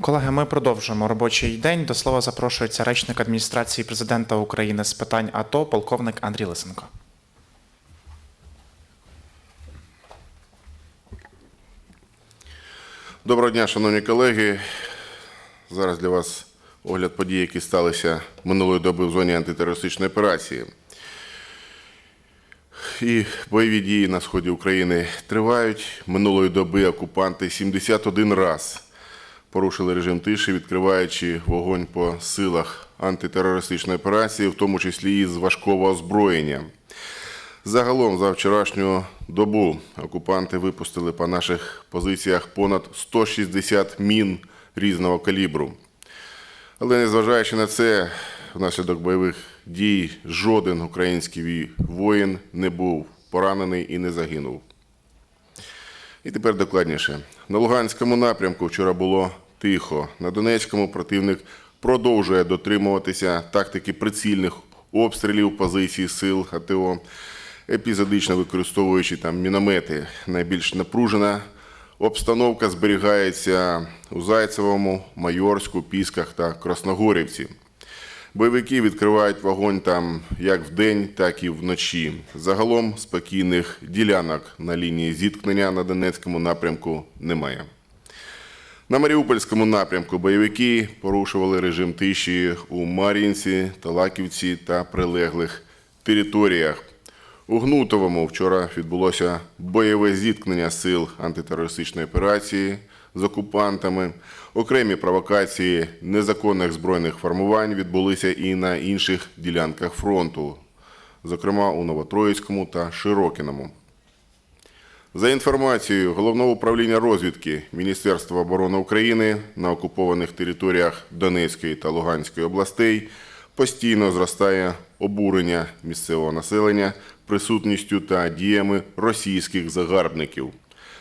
Колеги, ми продовжуємо робочий день. До слова запрошується речник адміністрації президента України з питань АТО, полковник Андрій Лисенко. Доброго дня, шановні колеги. Зараз для вас огляд подій, які сталися минулої доби в зоні антитерористичної операції. І бойові дії на сході України тривають. Минулої доби окупанти 71 раз порушили режим тиші, відкриваючи вогонь по силах антитерористичної операції, в тому числі і з важкого озброєння. Загалом за вчорашню добу окупанти випустили по наших позиціях понад 160 мін різного калібру. Але незважаючи на це, внаслідок бойових дій жоден український воїн не був поранений і не загинув. І тепер докладніше. На Луганському напрямку вчора було тихо. На Донецькому противник продовжує дотримуватися тактики прицільних обстрілів позицій сил АТО, епізодично використовуючи там міномети. Найбільш напружена обстановка зберігається у Зайцевому, Майорську, Пісках та Красногорівці. Бойовики відкривають вогонь там як вдень, так і вночі. Загалом спокійних ділянок на лінії зіткнення на Донецькому напрямку немає. На Маріупольському напрямку бойовики порушували режим тиші у Мар'їнці, Талаківці та прилеглих територіях. У Гнутовому вчора відбулося бойове зіткнення сил антитерористичної операції з окупантами. Окремі провокації незаконних збройних формувань відбулися і на інших ділянках фронту, зокрема у Новотроїцькому та Широкіному. За інформацією Головного управління розвідки Міністерства оборони України на окупованих територіях Донецької та Луганської областей постійно зростає обурення місцевого населення присутністю та діями російських загарбників.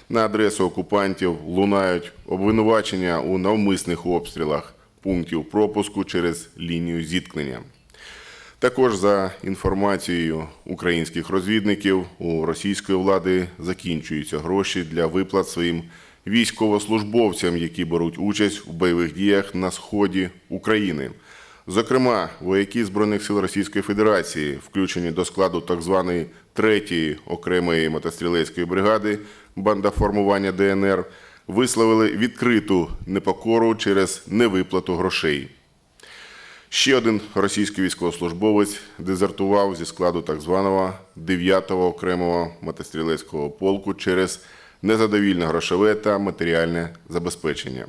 На адресу окупантів лунають обвинувачення у навмисних обстрілах пунктів пропуску через лінію зіткнення. Також за інформацією українських розвідників у російської влади закінчуються гроші для виплат своїм військовослужбовцям, які беруть участь в бойових діях на сході України. Зокрема, вояки Збройних сил Російської Федерації, включені до складу так званої третьої окремої мотострілецької бригади банда формування ДНР, висловили відкриту непокору через невиплату грошей. Ще один російський військовослужбовець дезертував зі складу так званого 9-го окремого мотострілецького полку через незадовільне грошове та матеріальне забезпечення.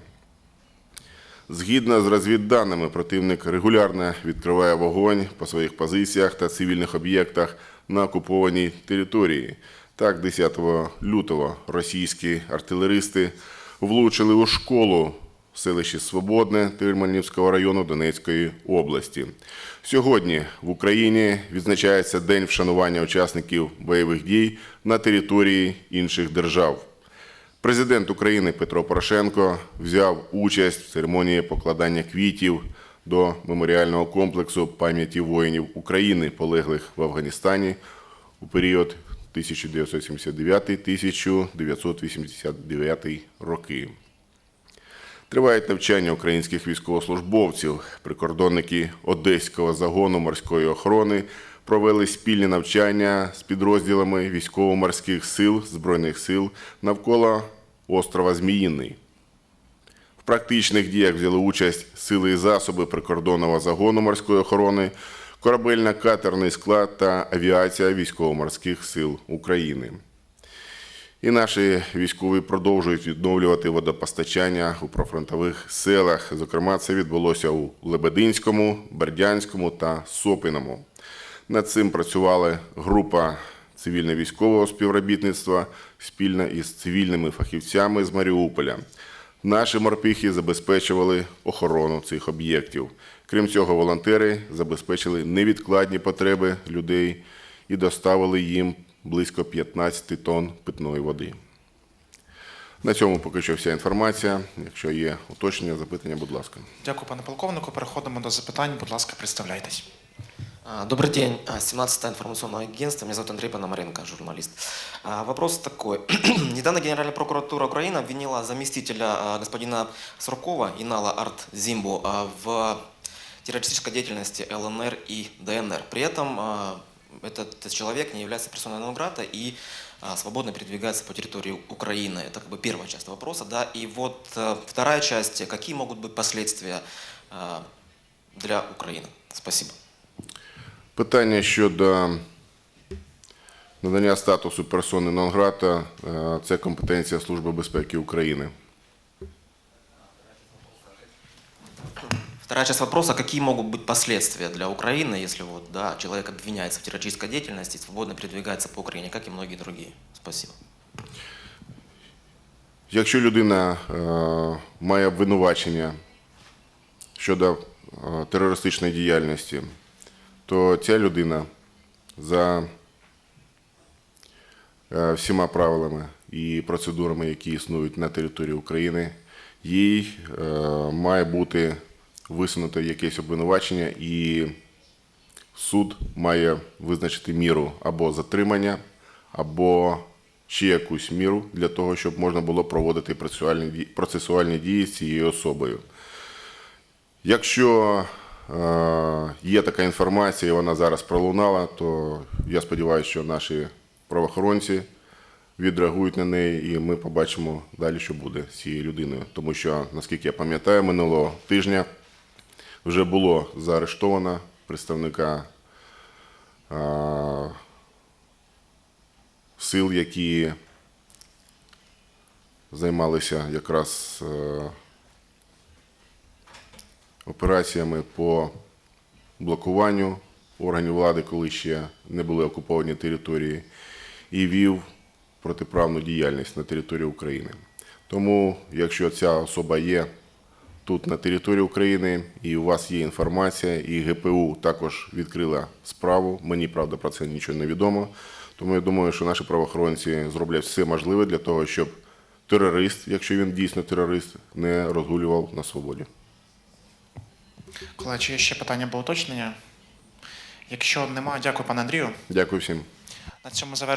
Згідно з розвідданими, противник регулярно відкриває вогонь по своїх позиціях та цивільних об'єктах на окупованій території. Так, 10 лютого російські артилеристи влучили у школу в селищі Свободне Тирманівського району Донецької області. Сьогодні в Україні відзначається День вшанування учасників бойових дій на території інших держав. Президент України Петро Порошенко взяв участь в церемонії покладання квітів до меморіального комплексу пам'яті воїнів України, полеглих в Афганістані у період 1979-1989 роки. Тривають навчання українських військовослужбовців. Прикордонники Одеського загону морської охорони провели спільні навчання з підрозділами військово-морських сил Збройних сил навколо острова Зміїний. В практичних діях взяли участь сили і засоби прикордонного загону морської охорони, корабельно-катерний склад та авіація військово-морських сил України. І наші військові продовжують відновлювати водопостачання у профронтових селах. Зокрема, це відбулося у Лебединському, Бердянському та Сопиному. Над цим працювала група цивільно-військового співробітництва спільно із цивільними фахівцями з Маріуполя. Наші морпіхи забезпечували охорону цих об'єктів. Крім цього, волонтери забезпечили невідкладні потреби людей і доставили їм близько 15 тонн питної води. На цьому поки що вся інформація. Якщо є уточнення, запитання, будь ласка. Дякую, пане полковнику. Переходимо до запитань. Будь ласка, представляйтесь. А, Добрый день. А, 17 информационное агентство. Меня зовут Андрей Пономаренко, журналист. А, Вопрос такой. Недавно Генеральная прокуратура Украины обвинила заместителя а, господина Суркова, Инала Арт Зимбу, а, в террористической деятельности ЛНР и ДНР. При этом а, этот человек не является персоной нон-грата и а, свободно передвигается по территории Украины. Это как бы первая часть вопроса. Да? И вот а, вторая часть. Какие могут быть последствия а, для Украины? Спасибо. Питання щодо надання статусу персони нон-грата е, – це компетенція Служби безпеки України. Вторая часть вопроса, какие могут быть последствия для Украины, если вот, да, человек обвиняется в террористической деятельности, свободно передвигается по Украине, как и многие другие. Спасибо. Якщо людина е, має обвинувачення щодо е, терористичної діяльності, то ця людина за е, всіма правилами і процедурами, які існують на території України, їй е, має бути висунуте якесь обвинувачення, і суд має визначити міру або затримання, або ще якусь міру для того, щоб можна було проводити процесуальні дії, з цією особою. Якщо є така інформація, і вона зараз пролунала, то я сподіваюся, що наші правоохоронці відреагують на неї, і ми побачимо далі, що буде з цією людиною. Тому що, наскільки я пам'ятаю, минулого тижня вже було заарештовано представника е, сил, які займалися якраз е, операціями по блокуванню органів влади, коли ще не були окуповані території, і вів протиправну діяльність на території України. Тому, якщо ця особа є тут на території України, і у вас є інформація, і ГПУ також відкрила справу. Мені правда про це нічого не відомо. Тому я думаю, що наші правоохоронці зроблять все можливе для того, щоб терорист, якщо він дійсно терорист, не розгулював на свободі. Колеги, чи є ще питання або уточнення? Якщо немає, дякую, пане Андрію. Дякую всім. На цьому завершуємо.